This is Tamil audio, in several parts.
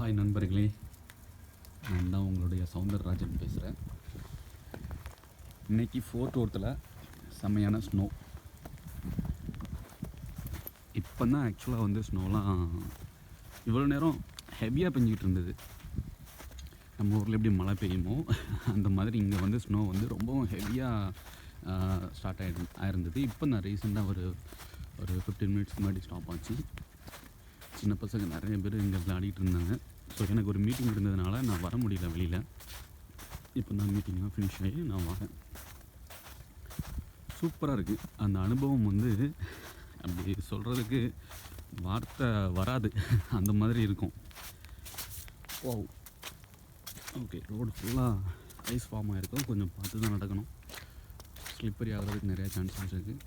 ஹாய் நண்பர்களே. நான் தான் உங்களுடைய சவுந்தரராஜன் பேசுகிறேன் இன்னைக்கு ஃபோர்த் ஓரத்தில் செம்மையான ஸ்னோ இப்போ தான் ஆக்சுவலாக வந்து ஸ்னோலாம் இவ்வளோ நேரம் ஹெவியாக பெஞ்சிக்கிட்டு இருந்தது. நம்ம ஊரில் எப்படி மழை பெய்யுமோ அந்த மாதிரி இங்கே வந்து ஸ்னோ வந்து ரொம்பவும் ஹெவியாக ஸ்டார்ட் ஆகிடு ஆயிருந்தது. இப்போ நான் ரீசெண்டாக ஒரு ஒரு ஃபிஃப்டீன் மினிட்ஸ் முன்னாடி ஸ்டாப் ஆச்சு. சின்ன பசங்க நிறைய பேர் இங்கே விளையாடிட்டு இருந்தாங்க. ஸோ எனக்கு ஒரு மீட்டிங் இருந்ததுனால நான் வர முடியல வெளியில். இப்போ தான் மீட்டிங்லாம் ஃபினிஷ் ஆகி நான் வரேன். சூப்பராக இருக்குது அந்த அனுபவம் வந்து அப்படி சொல்கிறதுக்கு வார்த்தை வராது. அந்த மாதிரி இருக்கும். ஓ ஓகே ரோடு ஃபுல்லாக ஐஸ் ஃபார்ம் ஆகிருக்கும் கொஞ்சம் பார்த்து தான் நடக்கணும். ஸ்லிப்பரி ஆகிறதுக்கு நிறையா சான்சஸ் இருக்குது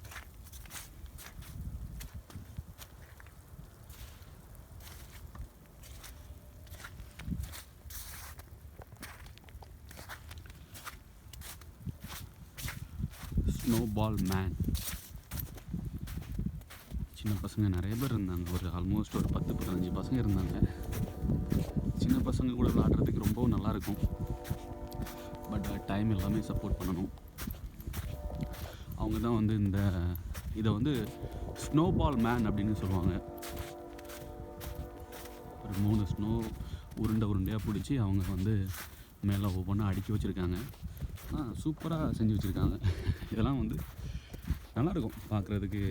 ஆல் மேன் சின்ன பசங்க நிறைய பேர் இருந்தாங்க. ஒரு ஆல்மோஸ்ட் ஒரு பத்து பதினஞ்சு பசங்க இருந்தாங்க. சின்ன பசங்க கூட விளாட்றதுக்கு ரொம்பவும் நல்லாயிருக்கும் பட் டைம் எல்லாமே சப்போர்ட் பண்ணணும். அவங்க தான் வந்து இந்த இதை வந்து ஸ்னோ பால் மேன் அப்படின்னு சொல்லுவாங்க. ஒரு மூணு ஸ்னோ உருண்டை உருண்டையாக பிடிச்சி அவங்க வந்து மேலே ஒவ்வொன்றா அடுக்கி வச்சுருக்காங்க. ஆ சூப்பராக செஞ்சு வச்சுருக்காங்க. இதெல்லாம் வந்து நல்லாயிருக்கும். பார்க்குறதுக்கு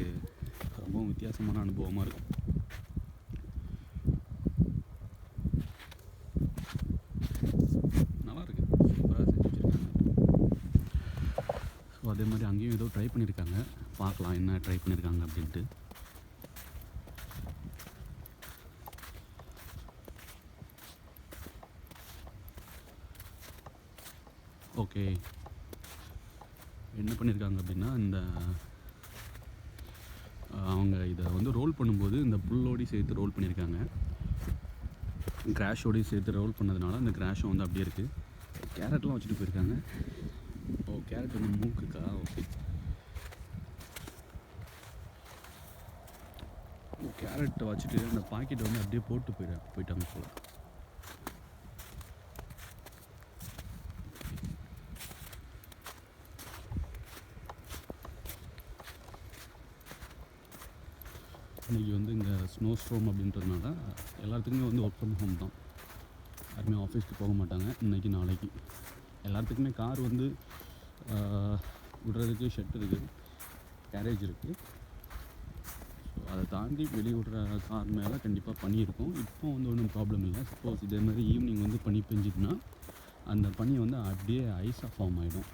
ரொம்பவும் வித்தியாசமான அனுபவமாக இருக்கும். நல்லாயிருக்கு. சூப்பராக செஞ்சு வச்சுருக்காங்க. ஸோ அதே மாதிரி அங்கேயும் ஏதோ ட்ரை பண்ணியிருக்காங்க. பார்க்கலாம் என்ன ட்ரை பண்ணியிருக்காங்க அப்படின்ட்டு ஓகே என்ன பண்ணியிருக்காங்க அப்படின்னா இந்த அஹ், அவங்க இதை வந்து ரோல் பண்ணும்போது இந்த புல்லோடையும் சேர்த்து ரோல் பண்ணியிருக்காங்க. கிராஷோடையும் சேர்த்து ரோல் பண்ணதுனால அந்த கிராஷும் வந்து அப்படியே இருக்குது கேரட்லாம் வச்சுட்டு போயிருக்காங்க. ஓ கேரட் வந்து மூக்குக்கா? ஓகே. கேரட்டை வச்சுட்டு அந்த பாக்கெட்டை வந்து அப்படியே போட்டு போயிட போயிட்டாங்க போல. இன்றைக்கி வந்து இங்கே ஸ்னோ ஸ்ட்ரோம் அப்படின்றதுனால எல்லாத்துக்குமே வந்து ஒர்க் ஃப்ரம் ஹோம் தான். யாருமே ஆஃபீஸ்க்கு போக மாட்டாங்க இன்றைக்கி நாளைக்கு. எல்லாத்துக்குமே கார் வந்து விடுறதுக்கு ஷெட் இருக்குது கேரேஜ் இருக்குது ஸோ அதை தாண்டி வெளியே விடுற கார் மேலே கண்டிப்பாக பனி இருக்கும். இப்போ வந்து ஒன்றும் ப்ராப்ளம் இல்லை. சப்போஸ் இதே மாதிரி ஈவினிங் வந்து பனி பெஞ்சிதுன்னா அந்த பனி வந்து அப்படியே ஐஸாக ஃபார்ம் ஆகிடும்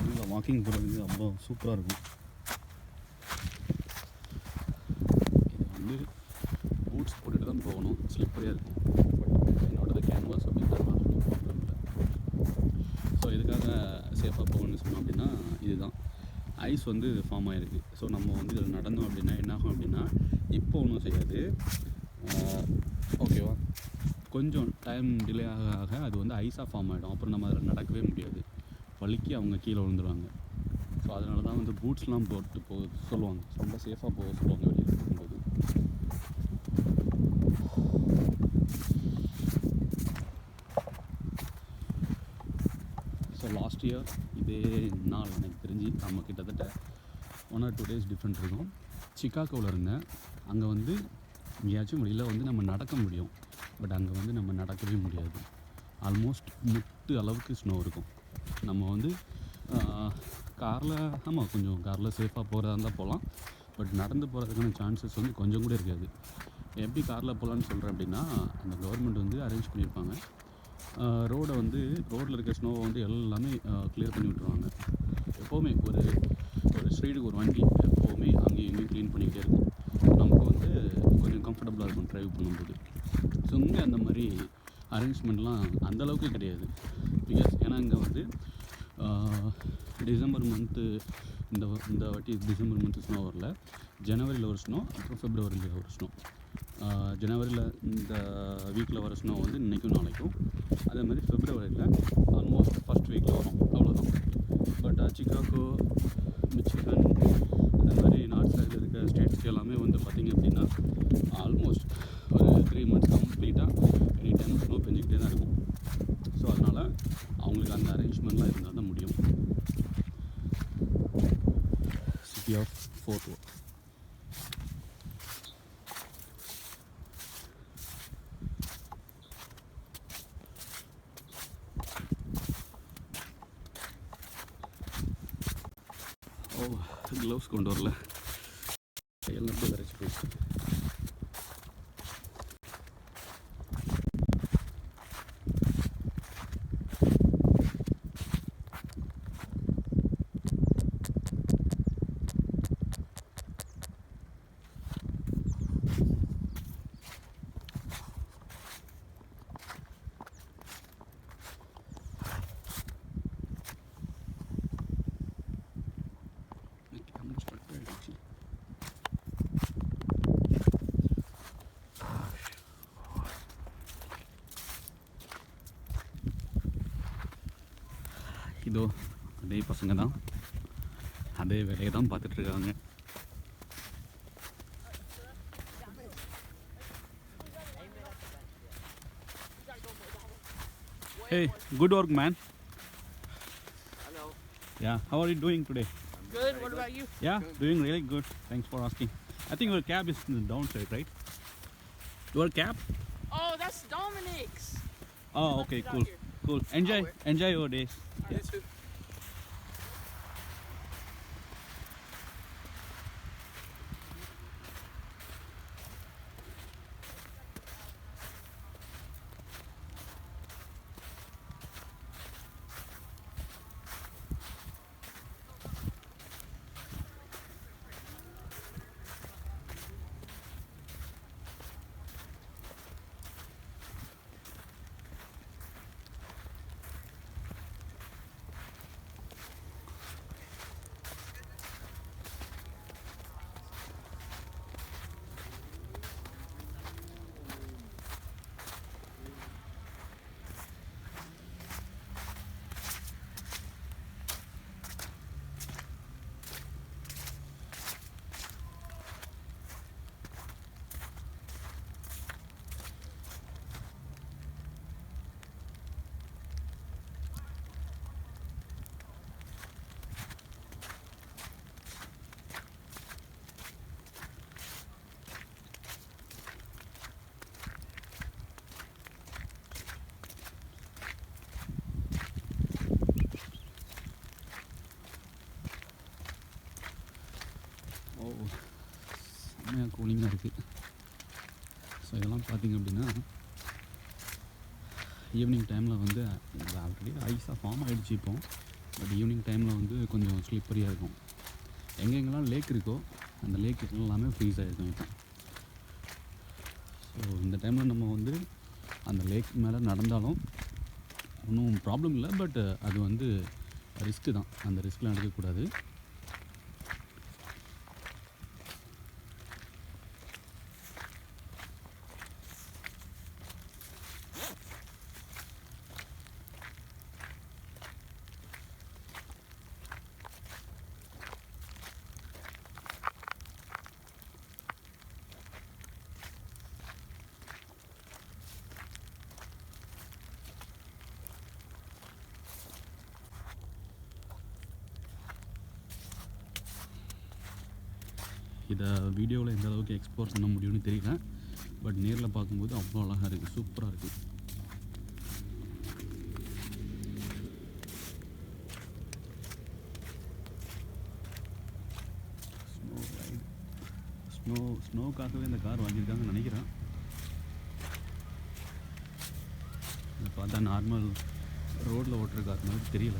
அதில் வாக்கிங் போகிறதுக்கு ரொம்ப சூப்பராக இருக்கும். இது வந்து பூட்ஸ் போட்டுட்டு தான் போகணும். ஸ்லிப்பரியாக இருக்கும். பட் என்னோடது கேன்வாஸ் அப்படின்றதுனால ஒன்றும் ப்ராப்ளம் இல்லை. ஸோ இதுக்காக சேஃபாக போகணும்னு சொன்னோம் அப்படின்னா இதுதான். ஐஸ் வந்து ஃபார்ம் ஆகிருக்கு ஸோ நம்ம வந்து இதில் நடந்தோம் அப்படின்னா என்ன ஆகும் அப்படின்னா இப்போ ஒன்றும் செய்யாது. ஓகேவா கொஞ்சம் டைம் டிலே ஆக ஆக அது வந்து ஐஸாக ஃபார்ம் ஆகிடும் அப்புறம் நம்ம அதில் நடக்கவே முடியாது. பழுக்கி அவங்க கீழே விழுந்துருவாங்க. ஸோ அதனால தான் வந்து பூட்ஸ்லாம் போட்டு போக சொல்லுவாங்க. ரொம்ப சேஃபாக போக சொல்லுவாங்க வெளியில் போகும்போது. ஸோ லாஸ்ட் இயர் இதே நாள் எனக்கு தெரிஞ்சு நம்ம கிட்டத்தட்ட one or two days different இருக்கும். சிக்காகோவில் இருந்தேன். அங்கே வந்து எங்கேயாச்சும் வெளியில் வந்து நம்ம நடக்க முடியும். பட் அங்கே வந்து நம்ம நடக்கவே முடியாது. ஆல்மோஸ்ட் முட்டு அளவுக்கு ஸ்னோ இருக்கும். நம்ம வந்து காரில் ஆமாம் கொஞ்சம் காரில் சேஃபாக போகிறதா இருந்தால் போகலாம் பட் நடந்து போகிறதுக்கான சான்சஸ் வந்து கொஞ்சம் கூட இருக்காது. எப்படி காரில் போகலான்னு சொல்கிறேன் அப்படின்னா அந்த கவர்மெண்ட் வந்து அரேஞ்ச் பண்ணியிருப்பாங்க. ரோடை வந்து ரோட்டில் இருக்க ஸ்னோவை வந்து எல்லாமே கிளியர் பண்ணி விட்ருவாங்க எப்போவுமே ஒரு ஒரு ஸ்ட்ரீட்டுக்கு ஒரு வண்டி எப்போவுமே அங்கேயும் இங்கேயும் க்ளீன் பண்ணிக்கிட்டே இருக்கும். நமக்கு வந்து கொஞ்சம் கம்ஃபர்டபுளாக இருக்கும் ட்ரைவ் பண்ணும்போது. ஸோ இங்கே அந்த மாதிரி அரேஞ்ச்மெண்ட்லாம் அந்தளவுக்கு கிடையாது. பிகாஸ் ஏன்னா இங்கே வந்து டிசம்பர் மந்த்து இந்த இந்த வாட்டி டிசம்பர் மந்த்து ஸ்னோ வரல. ஜனவரியில் ஒரு ஸ்னோ அப்புறம் ஃபெப்ரவரியில் ஒரு ஸ்னோ ஜனவரியில் இந்த வீக்கில் வர ஸ்னோ வந்து இன்றைக்கும் நாளைக்கும். அதே மாதிரி ஃபெப்ரவரியில் ஆல்மோஸ்ட் ஃபஸ்ட் வீக்கில் வரும். அவ்வளோதான் பட் சிக்காகோ மிச்சிகன் அது மாதிரி நார்த் சைடில் இருக்க ஸ்டேட்ஸ்க்கு எல்லாமே வந்து பார்த்திங்க அப்படின்னா ஆல்மோஸ்ட் ஒரு த்ரீ மந்த்ஸ் கம்ப்ளீட்டாக எனி டைம் ஸ்னோ பெஞ்சிக்கிட்டே தான் இருக்கும். ஸோ அதனால் அவங்களுக்கு அந்த அரேஞ்ச்மெண்ட்லாம் இருந்தால் தான் முடியும். சிட்டி ஆஃப் ஃபோர்ட் ஓ க்ளவுஸ் பசங்க தான் அதே வேலையை தான் பார்த்துட்ருக்காங்க Hey, good work, man. Hello. Yeah, how are you doing today? Good. What about you? Yeah, doing really good. Thanks for asking. I think your cab is in the downside, right? Your cab? Oh, that's Dominic's. Oh, Left okay, it out cool, here. cool. Enjoy, wait. enjoy your days. All செம்மையாக கூலிங்காக இருக்குது ஸோ இதெல்லாம் பார்த்திங்க அப்படின்னா ஈவினிங் டைமில் வந்து ஆல்ரெடி ஐஸாக ஃபார்ம் ஆகிடுச்சு இப்போ. பட் ஈவினிங் டைமில் வந்து கொஞ்சம் ஸ்லிப்பரியாக இருக்கும். எங்கெங்கெல்லாம் லேக் இருக்கோ அந்த லேக் எல்லாமே ஃப்ரீஸ் ஆகிருக்கும் இப்போ. ஸோ இந்த டைமில் நம்ம வந்து அந்த லேக் மேலே நடந்தாலும் ஒன்றும் ப்ராப்ளம் இல்லை. பட் அது வந்து ரிஸ்க்கு தான். அந்த ரிஸ்க்லாம் எடுக்கக்கூடாது. இதை வீடியோவில் எந்த அளவுக்கு எக்ஸ்ப்ளோர் பண்ண முடியும்னு தெரியல. பட் நேரில் பார்க்கும்போது அவ்வளோ அழகாக இருக்குது சூப்பராக இருக்குது ஸ்னோ ரைடு ஸ்னோ ஸ்னோக்காகவே இந்த கார் வாங்கியிருக்காங்கன்னு நினைக்கிறேன். பார்த்தா நார்மல் ரோட்டில் ஓட்டுற கார் மாதிரி தெரியல.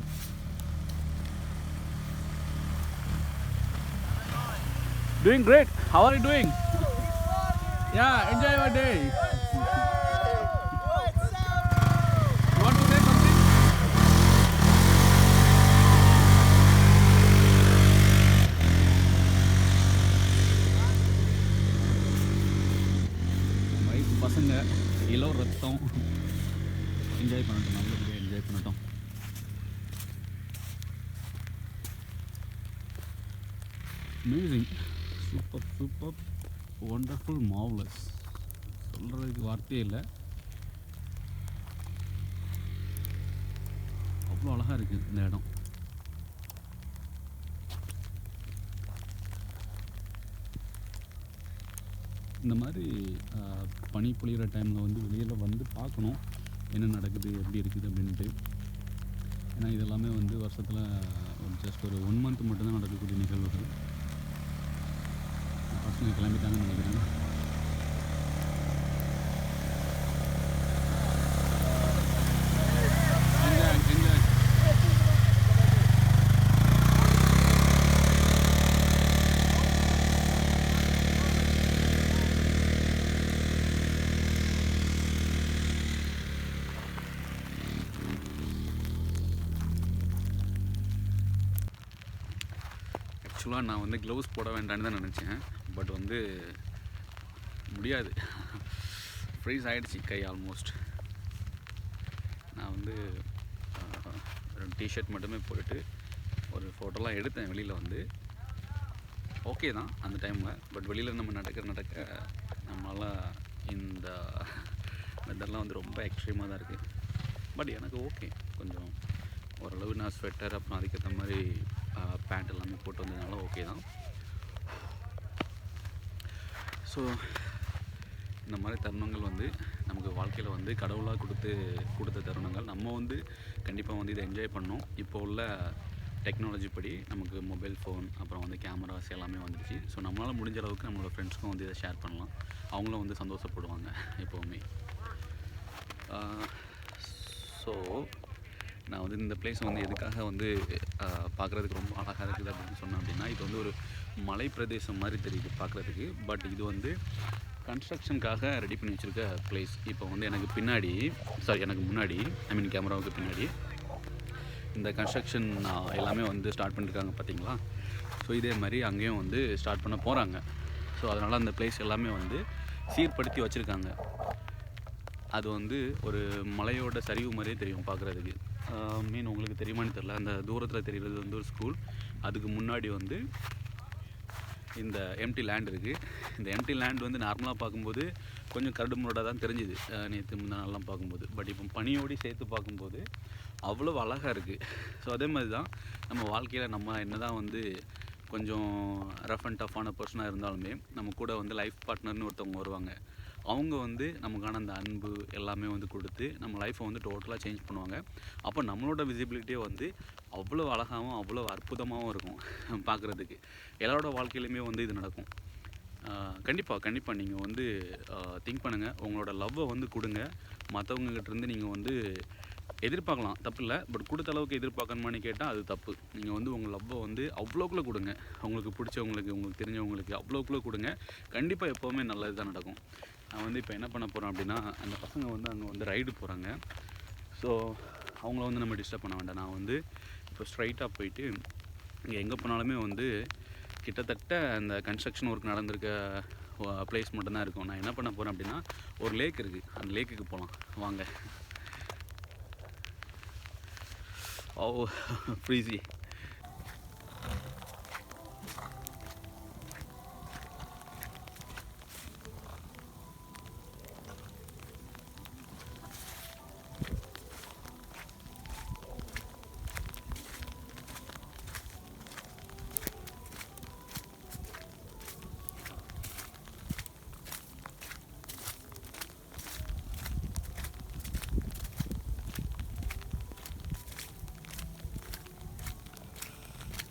Doing great. How are you doing? Yeah, enjoy your day. You want to say something? பசங்க இளோ ரத்தம் என்ஜாய் பண்ணட்டும் நல்லபடியாக என்ஜாய் பண்ணட்டும் amazing super super wonderful marvellous சொல்கிறதுக்கு வார்த்தையே இல்லை. அவ்வளோ அழகாக இருக்குது இந்த இடம். இந்த மாதிரி பனி பொழிகிற டைமில் வந்து வெளியில் வந்து பார்க்கணும். என்ன நடக்குது எப்படி இருக்குது அப்படின்ட்டு. ஏன்னா இதெல்லாமே வந்து வருஷத்தில் ஜஸ்ட் ஒரு ஒன் மந்த் மட்டும்தான் நடக்கக்கூடிய நிகழ்வுகள். பசங்க கிளம்பிட்டாங்கன்னு நினைக்கிறேன். ஆக்சுவலாக நான் வந்து க்ளவுஸ் போட வேண்டான்னு தான் நினச்சேன். பட் வந்து முடியாது. ஃப்ரீஸ் ஆகிடுச்சு கை ஆல்மோஸ்ட் நான் வந்து ரெண்டு டிஷர்ட் மட்டுமே போட்டுட்டு ஒரு ஃபோட்டோலாம் எடுத்தேன் வெளியில் வந்து. ஓகே தான் அந்த டைமில் பட் வெளியில் நம்ம நடக்க நடக்க நம்மளால் இந்த வெதர்லாம் வந்து ரொம்ப எக்ஸ்ட்ரீமாக தான் இருக்குது பட் எனக்கு ஓகே கொஞ்சம் ஓரளவு நான் ஸ்வெட்டர் அப்புறம் அதுக்கேற்ற மாதிரி பேண்ட் எல்லாமே போட்டு வந்ததுனால ஓகே தான். ஸோ இந்த மாதிரி தருணங்கள் வந்து நமக்கு வாழ்க்கையில் வந்து கடவுளாக கொடுத்து கொடுத்த தருணங்கள். நம்ம வந்து கண்டிப்பாக வந்து இதை என்ஜாய் பண்ணோம். இப்போ உள்ள டெக்னாலஜி படி நமக்கு மொபைல் ஃபோன் அப்புறம் வந்து கேமராஸ் எல்லாமே வந்துடுச்சு ஸோ நம்மளால் முடிஞ்ச அளவுக்கு நம்மளோட ஃப்ரெண்ட்ஸ்க்கும் வந்து இதை ஷேர் பண்ணலாம். அவங்களும் வந்து சந்தோஷப்படுவாங்க எப்போவுமே. ஸோ நான் வந்து இந்த பிளேஸ் வந்து எதுக்காக வந்து பார்க்குறதுக்கு ரொம்ப அழகாக இருக்குது அப்படின்னு சொன்னேன் அப்படின்னா இது வந்து ஒரு மலை பிரதேசம் மாதிரி தெரியுது பார்க்குறதுக்கு. பட் இது வந்து கன்ஸ்ட்ரக்ஷனுக்காக ரெடி பண்ணி வச்சுருக்க பிளேஸ் இப்போ வந்து எனக்கு பின்னாடி சாரி எனக்கு முன்னாடி ஐ மீன் கேமராவுக்கு பின்னாடி இந்த கன்ஸ்ட்ரக்ஷன் எல்லாமே வந்து ஸ்டார்ட் பண்ணியிருக்காங்க பார்த்தீங்களா? ஸோ இதே மாதிரி அங்கேயும் வந்து ஸ்டார்ட் பண்ண போகிறாங்க ஸோ அதனால் அந்த பிளேஸ் எல்லாமே வந்து சீர்படுத்தி வச்சுருக்காங்க. அது வந்து ஒரு மலையோட சரிவு மாதிரியே தெரியும் பார்க்குறதுக்கு. மீன் உங்களுக்கு தெரியுமான்னு தெரில அந்த தூரத்தில் தெரிகிறது வந்து ஒரு ஸ்கூல் அதுக்கு முன்னாடி வந்து இந்த எம்டி லேண்ட் இருக்குது இந்த எம்டி லேண்ட் வந்து நார்மலாக பார்க்கும்போது கொஞ்சம் கரடு முரடாக தான் தெரிஞ்சுது. நேற்று முந்தா நாள்லாம் பார்க்கும்போது. பட் இப்போ பனியோடி சேர்த்து பார்க்கும்போது அவ்வளோ அழகாக இருக்குது ஸோ அதே மாதிரி தான் நம்ம வாழ்க்கையில் நம்ம என்ன தான் வந்து கொஞ்சம் ரஃப் அண்ட் டஃப்பான பர்சனாக இருந்தாலுமே நம்ம கூட வந்து லைஃப் பார்ட்னர்னு ஒருத்தவங்க வருவாங்க. அவங்க வந்து நமக்கான அந்த அன்பு எல்லாமே வந்து கொடுத்து நம்ம லைஃப்பை வந்து டோட்டலாக சேஞ்ச் பண்ணுவாங்க. அப்போ நம்மளோட விசிபிலிட்டியே வந்து அவ்வளோ அழகாகவும் அவ்வளோ அற்புதமாகவும் இருக்கும் பார்க்குறதுக்கு எல்லாரோட வாழ்க்கையிலுமே வந்து இது நடக்கும். கண்டிப்பாக கண்டிப்பாக நீங்கள் வந்து திங்க் பண்ணுங்கள் உங்களோட லவ்வை வந்து கொடுங்க. மற்றவங்ககிட்டருந்து நீங்கள் வந்து எதிர்பார்க்கலாம். தப்பு இல்லை பட் கொடுத்த அளவுக்கு எதிர்பார்க்கணுமான்னு கேட்டால் அது தப்பு. நீங்கள் வந்து உங்கள் லவ்வை வந்து அவ்வளோக்குள்ளே கொடுங்க. உங்களுக்கு பிடிச்சவங்களுக்கு உங்களுக்கு தெரிஞ்சவங்களுக்கு அவ்வளோக்குள்ளே கொடுங்க. கண்டிப்பாக எப்போவுமே நல்லது தான் நடக்கும். நான் வந்து இப்போ என்ன பண்ண போகிறேன் அப்படின்னா அந்த பசங்க வந்து அங்கே வந்து ரைடு போகிறாங்க ஸோ அவங்கள வந்து நம்ம டிஸ்டர்ப் பண்ண வேண்டாம். நான் வந்து இப்போ ஸ்ட்ரைட்டாக போயிட்டு இங்கே எங்கே போனாலுமே வந்து கிட்டத்தட்ட அந்த கன்ஸ்ட்ரக்ஷன் ஒர்க் நடந்திருக்க பிளேஸ் மட்டும்தான் இருக்கும். நான் என்ன பண்ண போகிறேன் அப்படின்னா ஒரு லேக் இருக்குது அந்த லேக்குக்கு போகலாம் வாங்க. ஓ ஃப்ரீசி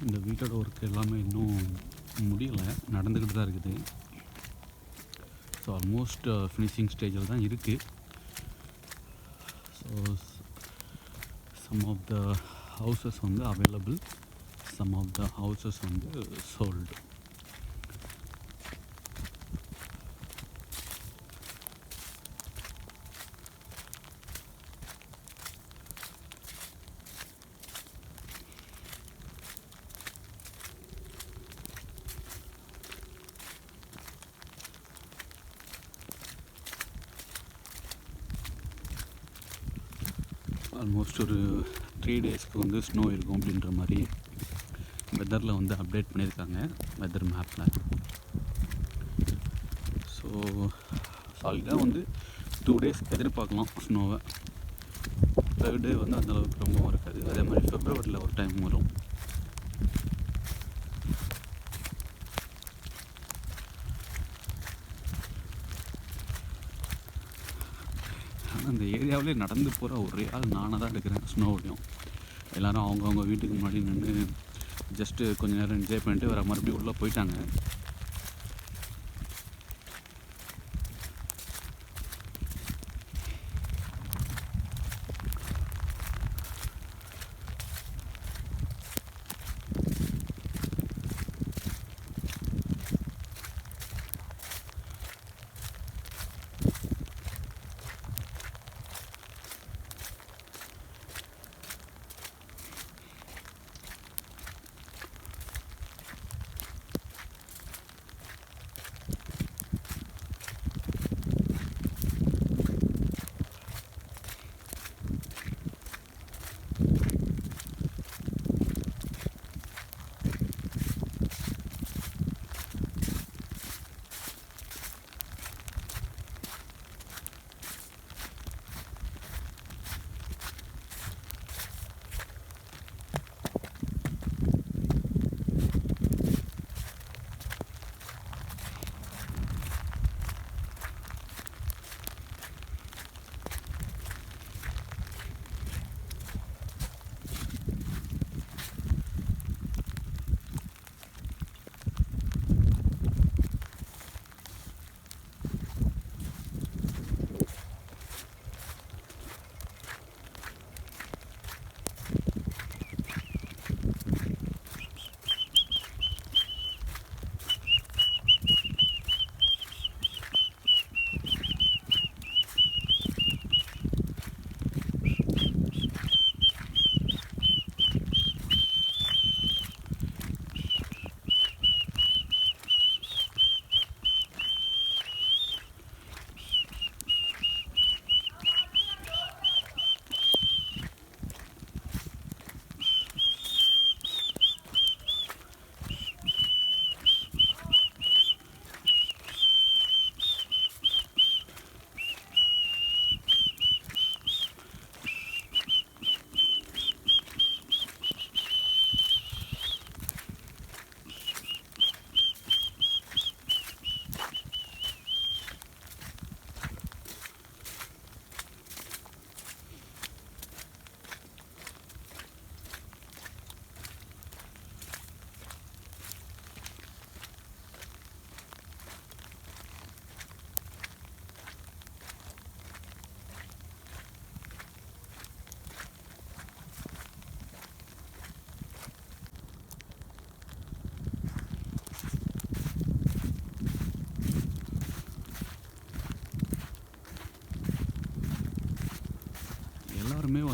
இந்த வீட்டோட ஒர்க் எல்லாமே இன்னும் முடியலை நடந்துக்கிட்டு தான் இருக்குது. ஸோ ஆல்மோஸ்ட் ஃபினிஷிங் ஸ்டேஜில் தான் இருக்குது so some of the houses வந்து available some of the houses வந்து சோல்டு ஆல்மோஸ்ட் ஒரு த்ரீ டேஸ்க்கு வந்து ஸ்னோ இருக்கும் அப்படின்ற மாதிரி வெதரில் வந்து அப்டேட் பண்ணியிருக்காங்க வெதர் மேப்பில் ஸோ சாலிடாக வந்து டூ டேஸ் எதிர்பார்க்கலாம் ஸ்னோவை தேர்ட் டே வந்து அந்தளவுக்கு ரொம்பவும் இருக்காது. அதே மாதிரி ஃபெப்ரவரியில் ஒரு டைம் வரும். ஆனால் நடந்து போகிற ஒரே ஆள் நானாக தான் எடுக்கிறேன் ஸ்னோவிலையும் எல்லோரும் அவங்கவுங்க வீட்டுக்கு முன்னாடி நின்று ஜஸ்ட்டு கொஞ்ச நேரம் என்ஜாய் பண்ணிட்டு வர மறுபடியும் உள்ளே போயிட்டாங்க.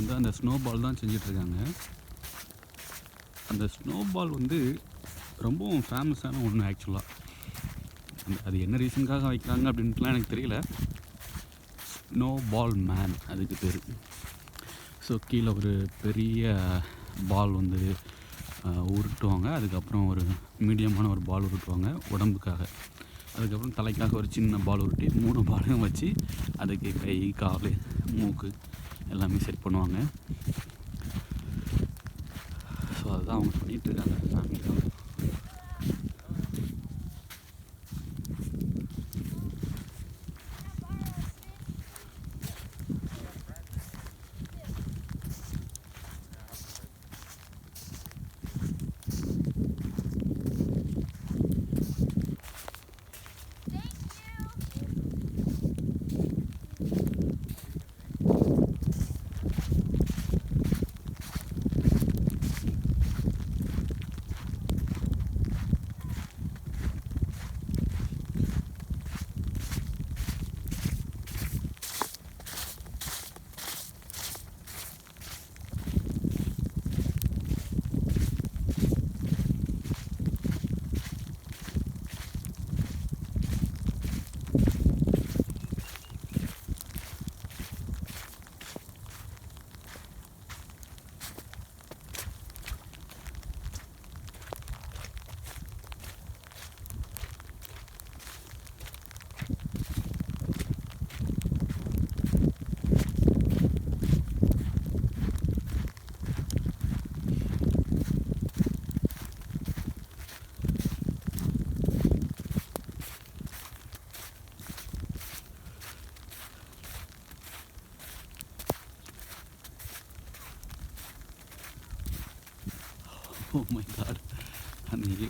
வந்து அந்த ஸ்னோ பால் தான் செஞ்சிட்ருக்காங்க. அந்த ஸ்னோ பால் வந்து ரொம்பவும் ஃபேமஸான ஒன்று ஆக்சுவலாக அது என்ன ரீசனுக்காக வைக்கிறாங்க அப்படின்ட்டுலாம் எனக்கு தெரியல. ஸ்னோ பால் மேன் அதுக்கு பேர். ஸோ கீழே ஒரு பெரிய பால் வந்து உருட்டுவாங்க. அதுக்கப்புறம் ஒரு மீடியமான ஒரு பால் உருட்டுவாங்க உடம்புக்காக. அதுக்கப்புறம் தலைக்காக ஒரு சின்ன பால் உருட்டி மூணு பாலையும் வச்சு அதுக்கு கை கால் மூக்கு எல்லாமே செட் பண்ணுவாங்க. ஸோ அதுதான் அவங்க பண்ணிகிட்டு இருக்காங்க.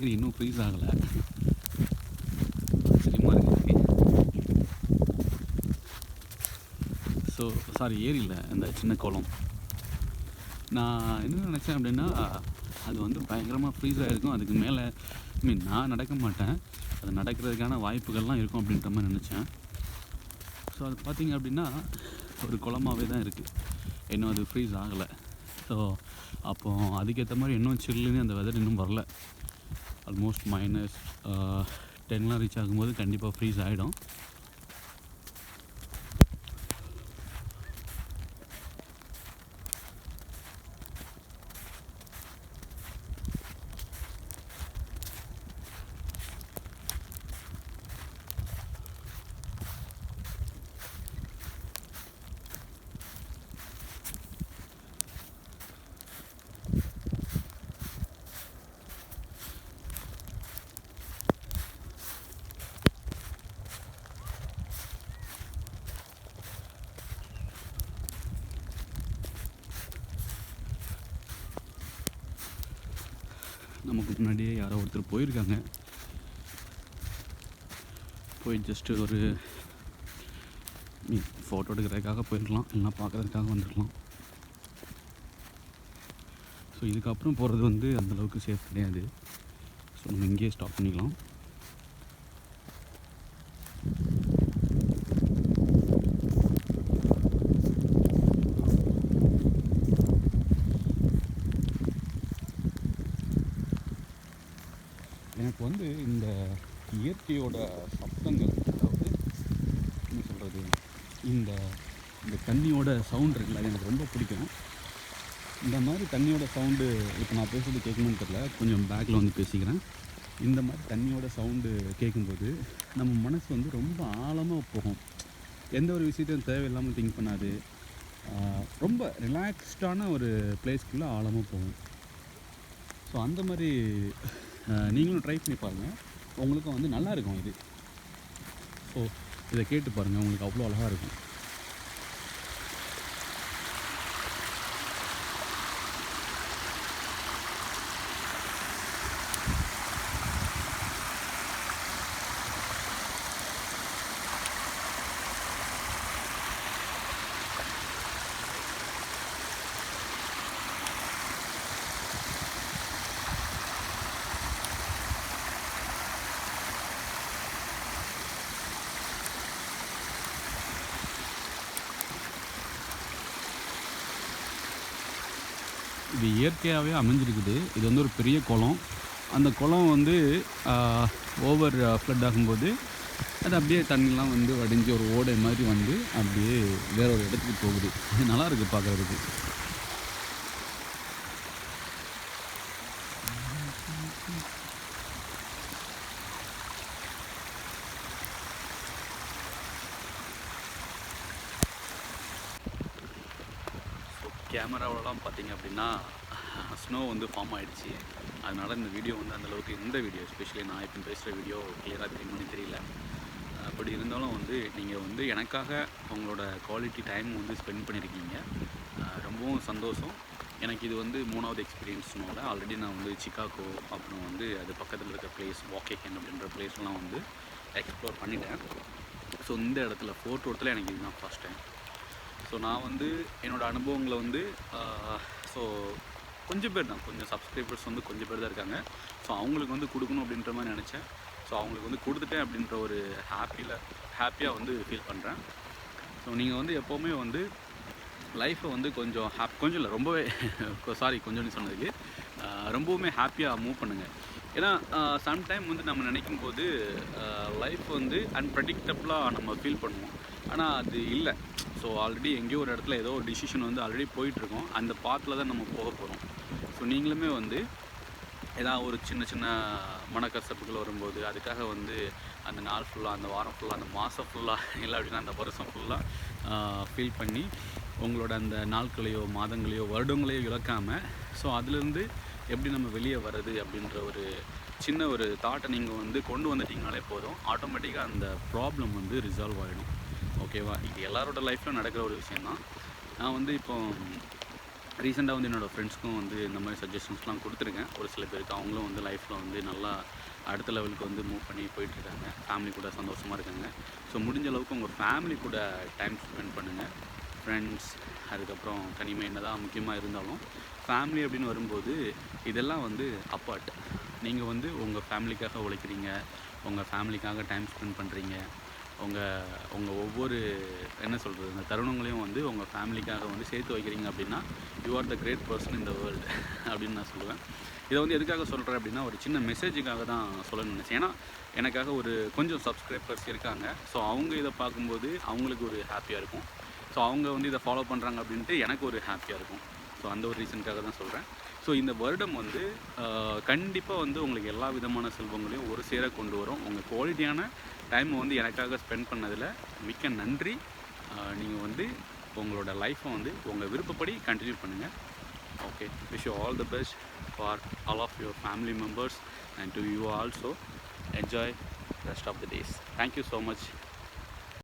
அந்த இன்னும் ஃப்ரீஸ் ஆகலை. ஆச்சரியமாக இருக்கு ஸோ சாரி ஏரியில் அந்த சின்ன குளம். நான் என்ன நினச்சேன் அப்படின்னா அது வந்து பயங்கரமாக ஃப்ரீஸ் ஆகிருக்கும் அதுக்கு மேலே ஐ மீன் நான் நடக்க மாட்டேன். அது நடக்கிறதுக்கான வாய்ப்புகள்லாம் இருக்கும் அப்படின்ற மாதிரி நினச்சேன். ஸோ அது பார்த்திங்க அப்படின்னா ஒரு குளமாகவே தான் இருக்குது இன்னும் அது ஃப்ரீஸ் ஆகலை. ஸோ அப்போ அதுக்கேற்ற மாதிரி இன்னும் சில்லுன்னு அந்த வெதர் இன்னும் வரல. ஆல்மோஸ்ட் மைனஸ் டென்லாம் ரீச் ஆகும்போது கண்டிப்பாக ஃப்ரீஸ் ஆகிடும் நமக்கு முன்னாடியே யாரோ ஒருத்தர் போயிருக்காங்க. போய் ஜஸ்ட்டு ஒரு மீன் ஃபோட்டோ எடுக்கிறதுக்காக போயிருக்கலாம். இல்லைனா பார்க்குறதுக்காக வந்துடலாம் ஸோ இதுக்கப்புறம் போகிறது வந்து அந்தளவுக்கு சேஃப் கிடையாது. ஸோ நம்ம இங்கேயே ஸ்டாப் பண்ணிக்கலாம் எனக்கு வந்து இந்த இயற்கையோட சப்தங்கள் அதாவது என்ன சொல்கிறது இந்த இந்த தண்ணியோட சவுண்ட் இருக்குல்ல அது எனக்கு ரொம்ப பிடிக்கும். இந்த மாதிரி தண்ணியோட சவுண்டு இப்போ நான் பேசுறது கேட்கணும்னு தெரில கொஞ்சம் பேக்கில் வந்து பேசிக்கிறேன். இந்த மாதிரி தண்ணியோட சவுண்டு கேட்கும்போது நம்ம மனசு வந்து ரொம்ப ஆழமாக போகும். எந்த ஒரு விஷயத்தையும் தேவையில்லாமல் திங்க் பண்ணாது. ரொம்ப ரிலாக்ஸ்டான ஒரு பிளேஸ்க்குள்ளே ஆழமாக போகும். ஸோ அந்த மாதிரி நீங்களும் ட்ரை பண்ணி பாருங்கள் உங்களுக்கும் வந்து நல்லா இருக்கும் இது. ஸோ இதை கேட்டு பாருங்கள் உங்களுக்கு அவ்வளோ அழகாக இருக்கும். இது இயற்கையாகவே அமைஞ்சிருக்குது. இது வந்து ஒரு பெரிய குளம். அந்த குளம் வந்து ஓவர் ஃப்ளட் ஆகும்போது அது அப்படியே தண்ணிலாம் வந்து வடிஞ்சு ஒரு ஓடை மாதிரி வந்து அப்படியே வேற ஒரு இடத்துக்கு போகுது. இது நல்லா இருக்குது பார்க்குறதுக்கு ஸோ கேமராவிலலாம் பார்த்தீங்கன்னா ஸ்னோ வந்து ஃபார்ம் ஆகிடுச்சு அதனால் இந்த வீடியோ வந்து அந்தளவுக்கு இந்த வீடியோ எஸ்பெஷலி நான் இப்போ பேசுகிற வீடியோ கிளியராக தெரியுமான்னு தெரியல. அப்படி இருந்தாலும் வந்து நீங்கள் வந்து எனக்காக உங்களோட குவாலிட்டி டைம் வந்து ஸ்பெண்ட் பண்ணியிருக்கீங்க ரொம்பவும் சந்தோஷம். எனக்கு இது வந்து மூணாவது எக்ஸ்பீரியன்ஸ்னால ஆல்ரெடி நான் வந்து சிக்காகோ அப்புறம் வந்து அது பக்கத்தில் இருக்க பிளேஸ் வாக்கேக்கன் அப்படின்ற பிளேஸ்லாம் வந்து எக்ஸ்ப்ளோர் பண்ணிட்டேன். ஸோ இந்த இடத்துல ஃபோர்ட் ரோட்டில் எனக்கு இதுதான் ஃபஸ்ட் டைம் ஸோ நான் வந்து என்னோடய அனுபவங்களை வந்து ஸோ கொஞ்சம் பேர் தான். கொஞ்சம் சப்ஸ்கிரைபர்ஸ் வந்து கொஞ்சம் பேர் தான் இருக்காங்க. ஸோ அவங்களுக்கு வந்து கொடுக்கணும் அப்படின்ற மாதிரி நினச்சேன். ஸோ அவங்களுக்கு வந்து கொடுத்துட்டேன் அப்படின்ற ஒரு ஹாப்பியில் ஹாப்பியாக வந்து ஃபீல் பண்ணுறேன் ஸோ நீங்கள் வந்து எப்போவுமே வந்து லைஃப்பை வந்து கொஞ்சம் ஹாப் கொஞ்சம் இல்லை ரொம்பவே சாரி கொஞ்சம்னு சொன்னதுக்கு ரொம்பவுமே ஹாப்பியாக மூவ் பண்ணுங்கள் ஏன்னா சம்டைம் வந்து நம்ம நினைக்கும் போது லைஃப் வந்து அன்பிரடிக்டபுளாக நம்ம ஃபீல் பண்ணுவோம். ஆனால் அது இல்லை. ஸோ ஆல்ரெடி எங்கேயோ ஒரு இடத்துல ஏதோ ஒரு டிசிஷன் வந்து ஆல்ரெடி போயிட்டுருக்கோம். அந்த பாத்தில் தான் நம்ம போக போகிறோம் ஸோ நீங்களுமே வந்து ஏதாவது ஒரு சின்ன சின்ன மனக்கசப்புகள் வரும்போது அதுக்காக வந்து அந்த நாள் ஃபுல்லாக அந்த வாரம் ஃபுல்லாக அந்த மாதம் ஃபுல்லாக இல்லை அப்படின்னா அந்த வருஷம் ஃபுல்லாக ஃபீல் பண்ணி உங்களோட அந்த நாட்களையோ மாதங்களையோ வருடங்களையோ இழக்காமல் ஸோ அதுலேருந்து எப்படி நம்ம வெளியே வர்றது அப்படின்ற ஒரு சின்ன ஒரு தாட்டை நீங்கள் வந்து கொண்டு வந்துட்டிங்கனாலே போதும். ஆட்டோமேட்டிக்காக அந்த ப்ராப்ளம் வந்து ரிசால்வ் ஆகிடும் ஓகேவா? இது எல்லாரோட லைஃப்பில் நடக்கிற ஒரு விஷயந்தான் நான் வந்து இப்போ ரீசெண்டாக வந்து என்னோடய ஃப்ரெண்ட்ஸ்க்கும் வந்து இந்த மாதிரி சஜஷன்ஸ்லாம் கொடுத்துருக்கேன். ஒரு சில பேருக்கு அவங்களும் வந்து லைஃப்பில் வந்து நல்லா அடுத்த லெவலுக்கு வந்து மூவ் பண்ணி போயிட்டுருக்காங்க. ஃபேமிலி கூட சந்தோஷமாக இருக்காங்க. ஸோ முடிஞ்ச அளவுக்கு உங்கள் ஃபேமிலி கூட டைம் ஸ்பெண்ட் பண்ணுங்கள் ஃப்ரெண்ட்ஸ் அதுக்கப்புறம் தனிமை என்ன தான் முக்கியமாக இருந்தாலும் ஃபேமிலி அப்படின்னு வரும்போது இதெல்லாம் வந்து அப்பார்ட் நீங்கள் வந்து உங்கள் ஃபேமிலிக்காக உழைக்கிறீங்க. உங்கள் ஃபேமிலிக்காக டைம் ஸ்பெண்ட் பண்ணுறீங்க உங்கள் உங்கள் ஒவ்வொரு என்ன சொல்கிறது இந்த தருணங்களையும் வந்து உங்கள் ஃபேமிலிக்காக வந்து சேர்த்து வைக்கிறீங்க அப்படின்னா you are the great person இந்த வேர்ல்டு அப்படின்னு நான் சொல்லுவேன். இதை வந்து எதுக்காக சொல்கிறேன் அப்படின்னா ஒரு சின்ன மெசேஜுக்காக தான் சொல்ல நினச்சேன். ஏன்னா எனக்காக ஒரு கொஞ்சம் சப்ஸ்கிரைபர்ஸ் இருக்காங்க. ஸோ அவங்க இதை பார்க்கும்போது அவங்களுக்கு ஒரு ஹாப்பியாக இருக்கும். ஸோ அவங்க வந்து இதை ஃபாலோ பண்ணுறாங்க அப்படின்ட்டு எனக்கு ஒரு ஹாப்பியாக இருக்கும். ஸோ அந்த ஒரு ரீசனுக்காக தான் சொல்கிறேன் ஸோ இந்த வருடம் வந்து கண்டிப்பாக வந்து உங்களுக்கு எல்லா விதமான செல்வங்களையும் ஒரு சேர கொண்டு வரும். உங்கள் குவாலிட்டியான டைமை வந்து எனக்காக ஸ்பெண்ட் பண்ணதில் மிக்க நன்றி. நீங்கள் வந்து உங்களோட லைஃப்பை வந்து உங்கள் விருப்பப்படி கண்டினியூ பண்ணுங்கள் okay wish you all the best for all of your family members and to you also enjoy rest of the days thank you so much